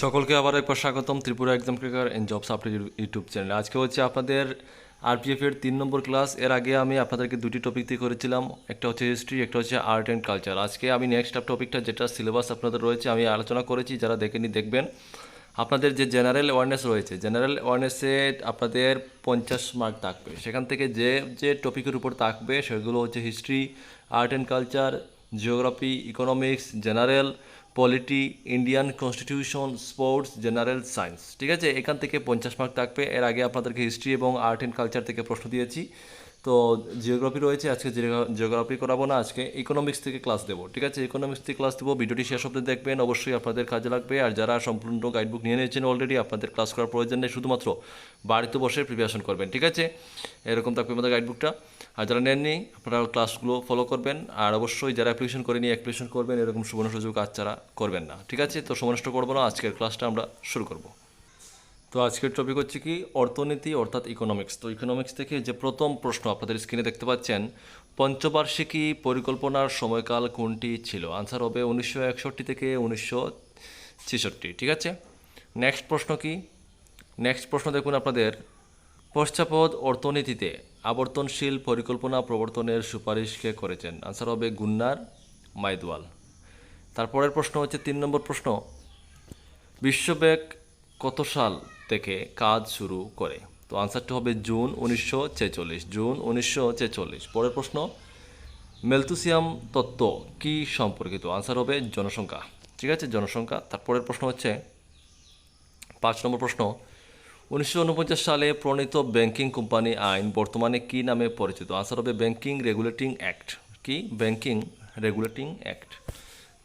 সকলকে আবার একবার স্বাগতম, Tripura exam career and jobs update YouTube চ্যানেলে আজকে হচ্ছে আপনাদের আরপিএফ এর তিন নম্বর ক্লাস এর আগে আমি আপনাদেরকে দুটি টপিক দিয়ে করেছিলাম, একটা হচ্ছে হিস্ট্রি একটা হচ্ছে আর্ট অ্যান্ড কালচার আজকে আমি নেক্সট টপিকটা যেটা সিলেবাস আপনাদের রয়েছে, আমি আলোচনা করেছি, যারা দেখেনি দেখবেন। আপনাদের যে জেনারেল অ্যাওয়ারনেস রয়েছে জেনারেল অ্যাওয়ারনেসে আপনাদের পঞ্চাশ মার্ক থাকবে। সেখান থেকে যে যে টপিকের উপর থাকবে, সেগুলো হচ্ছে history art and culture geography economics general polity Indian constitution sports general science ঠিক আছে? এখান থেকে পঞ্চাশ মার্ক থাকবে। এর আগে আপনাদেরকে হিস্ট্রি এবং আর্ট অ্যান্ড কালচার থেকে প্রশ্ন দিয়েছি। তো জিওগ্রাফি রয়েছে। আজকে জিওগ্রাফি করাবো না। আজকে ইকোনমিক্স থেকে ক্লাস দেবো। ঠিক আছে? ইকোনমিক্স থেকে ক্লাস দেবো। ভিডিওটি শেষ অব্দি দেখবেন। অবশ্যই আপনাদের কাজে লাগবে। আর যারা সম্পূর্ণ গাইডবুক নিয়ে নিয়েছেন অলরেডি আপনাদের ক্লাস করার প্রয়োজন নেই। শুধুমাত্র বাড়িতে বসে প্রিপারেশন করবেন। ঠিক আছে? এরকম থাকবে আমাদের গাইডবুকটা আর যারা নেননি, আপনারা ক্লাসগুলো ফলো করবেন। আর অবশ্যই যারা অ্যাপ্লিকেশন করেনি অ্যাপ্লিকেশন করবেন। এরকম সুবর্ণ সুযোগ আজ ছাড়া করবেন না। ঠিক আছে? তো সময় নষ্ট করব না। আজকের ক্লাসটা আমরা শুরু করব। তো আজকের টপিক হচ্ছে কি? অর্থনীতি অর্থাৎ ইকোনমিক্স তো ইকোনমিক্স থেকে যে প্রথম প্রশ্ন আপনাদের স্ক্রিনে দেখতে পাচ্ছেন, পঞ্চবার্ষিকী পরিকল্পনার সময়কাল কোনটি ছিল? আনসার হবে উনিশশো একষট্টি থেকে উনিশশো ছেষট্টি। ঠিক আছে? নেক্সট প্রশ্ন কি? নেক্সট প্রশ্ন দেখুন আপনাদের। পশ্চাপদ অর্থনীতিতে আবর্তনশীল পরিকল্পনা প্রবর্তনের সুপারিশ কে করেছেন আনসার হবে গুন্নার মাইদওয়াল। তারপরের প্রশ্ন হচ্ছে, তিন নম্বর প্রশ্ন, বিশ্বব্যাংক কত সাল থেকে কাজ শুরু করে? তো আনসারটা হবে জুন উনিশশো ছেচল্লিশ, জুন উনিশশো ছেচল্লিশ। পরের প্রশ্ন, মেলতুসিয়াম তত্ত্ব কি সম্পর্কিত? আনসার হবে জনসংখ্যা। ঠিক আছে, জনসংখ্যা। তারপরের প্রশ্ন হচ্ছে, পাঁচ নম্বর প্রশ্ন উনিশশো উনপঞ্চাশ সালে প্রণীত ব্যাংকিং কোম্পানি আইন বর্তমানে কি নামে পরিচিত? আনসার হবে ব্যাংকিং রেগুলেটিং অ্যাক্ট। কি? Banking regulating act.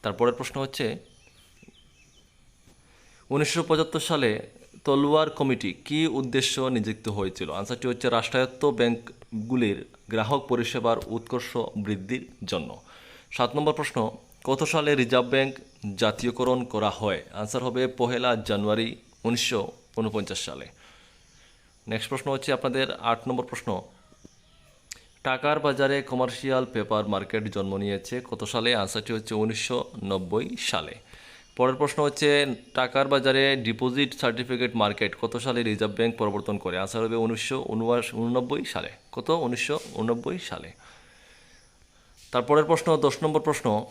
তারপরের প্রশ্ন হচ্ছে, উনিশশো পঁচাত্তর সালে তলোয়ার কমিটি কি উদ্দেশ্য নিযুক্ত হয়েছিল? আনসারটি হচ্ছে, রাষ্ট্রায়ত্ত ব্যাংকগুলির গ্রাহক পরিষেবার উৎকর্ষ বৃদ্ধির জন্য। সাত নম্বর প্রশ্ন, কত সালে রিজার্ভ ব্যাংক জাতীয়করণ করা হয়? আনসার হবে, পহেলা জানুয়ারি উনিশশো উনপঞ্চাশ সালে। নেক্সট প্রশ্ন হচ্ছে আপনাদের আট নম্বর প্রশ্ন। টাকার বাজারে কমার্শিয়াল পেপার মার্কেট জন্ম নিয়েছে কত সালে? আনসারটি হচ্ছে উনিশশো নব্বই সালে। পরের প্রশ্ন হচ্ছে, টাকার বাজারে ডিপোজিট সার্টিফিকেট মার্কেট কত সালে রিজার্ভ ব্যাংক প্রবর্তন করে? আনসার হবে উনিশশো উননব্বই সালে। কত? উনিশশো উননব্বই সালে। তারপরের প্রশ্ন, দশ নম্বর প্রশ্ন।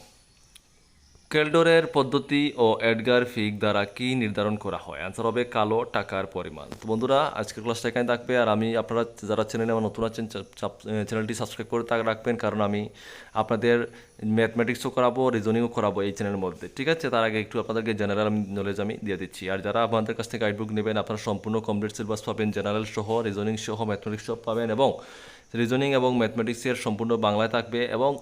কেলডোরের পদ্ধতি ও এডগার ফিক দ্বারা কি নির্ধারণ করা হয়? অ্যান্সার হবে কালো টাকার পরিমাণ। তো বন্ধুরা, আজকের ক্লাসটা এখানে থাকবে। আর আমি, আপনারা যারা চ্যানেলে আমার নতুন আছেন চ্যানেলটি সাবস্ক্রাইব করে তাকে রাখবেন। কারণ আমি আপনাদের ম্যাথমেটিক্সও করাবো, রিজনিংও করাবো এই চ্যানেলের মধ্যে। ঠিক আছে? তার আগে একটু আপনাদেরকে জেনারেল নলেজ আমি দিয়ে দিচ্ছি। আর যারা আপনাদের কাছ থেকে গাইডবুক নেবেন, আপনারা সম্পূর্ণ কমপ্লিট সিলেবাস পাবেন জেনারেল সহ রিজনিং সহ ম্যাথমেটিক্স সহ পাবেন এবং রিজনিং এবং ম্যাথমেটিক্সের সম্পূর্ণ বাংলায় থাকবে এবং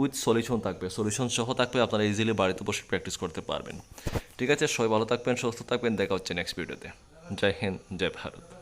উইথ সলিউশন থাকবে। সলিউশন সহ থাকবে আপনারা ইজিলি বাড়িতে বসে প্র্যাকটিস করতে পারবেন। ঠিক আছে? সবাই ভালো থাকবেন, সুস্থ থাকবেন। দেখা হচ্ছে নেক্সট ভিডিওতে জয় হিন্দ, জয় ভারত।